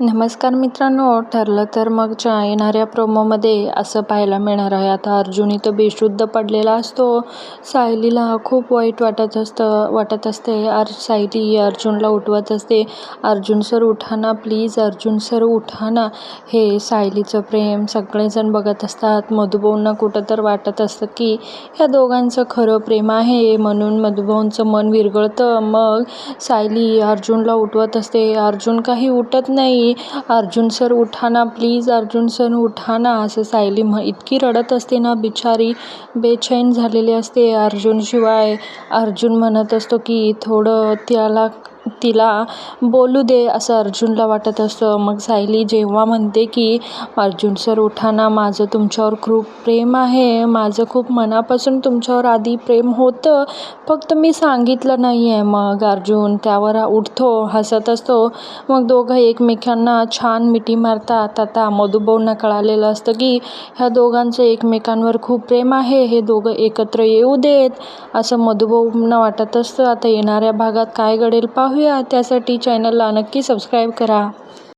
नमस्कार मित्रांनो ठरलं तर मगच्या येणाऱ्या प्रोमोमध्ये असं पाहायला मिळणार आहे. आता अर्जुन इथं बेशुद्ध पडलेला असतो. सायलीला खूप वाईट वाटत असतं वाटत असते. अर सायली अर्जुनला उठवत असते. अर्जुन सर उठाना प्लीज अर्जुन सर उठाना हे सायलीचं प्रेम. सगळेजण बघत असतात. मधुभाऊंना कुठं तर वाटत असतं की ह्या दोघांचं खरं प्रेम आहे. म्हणून मधुभाऊंचं मन विरगळतं. मग सायली अर्जुनला उठवत असते. अर्जुन काही उठत नाही. अर्जुन सर उठा ना प्लीज अर्जुन सर उठा ना असं सायली म्ह इतकी रडत असते ना बिचारी बेचैन झालेली असते अर्जुनशिवाय अर्जुन म्हणत असतो की थोडं त्याला तिला बोलू दे असं अर्जुनला वाटत असतं. मग सायली जेव्हा म्हणते की अर्जुन सर उठा ना. माझं तुमच्यावर खूप प्रेम आहे. माझं खूप मनापासून तुमच्यावर आधी प्रेम होतं. फक्त मी सांगितलं नाही आहे मग अर्जुन त्यावर उठतो हसत असतो. मग दोघं एकमेकांना छान मिठी मारतात. आता मधुभाऊंना कळालेलं असतं की ह्या दोघांचं एकमेकांवर खूप प्रेम आहे. हे दोघं एकत्र येऊ देत. असं मधुभाऊंना वाटत असतं. आता येणाऱ्या भागात काय घडेल पाहूया. त्यासाठी चॅनलला नक्की सबस्क्राईब करा.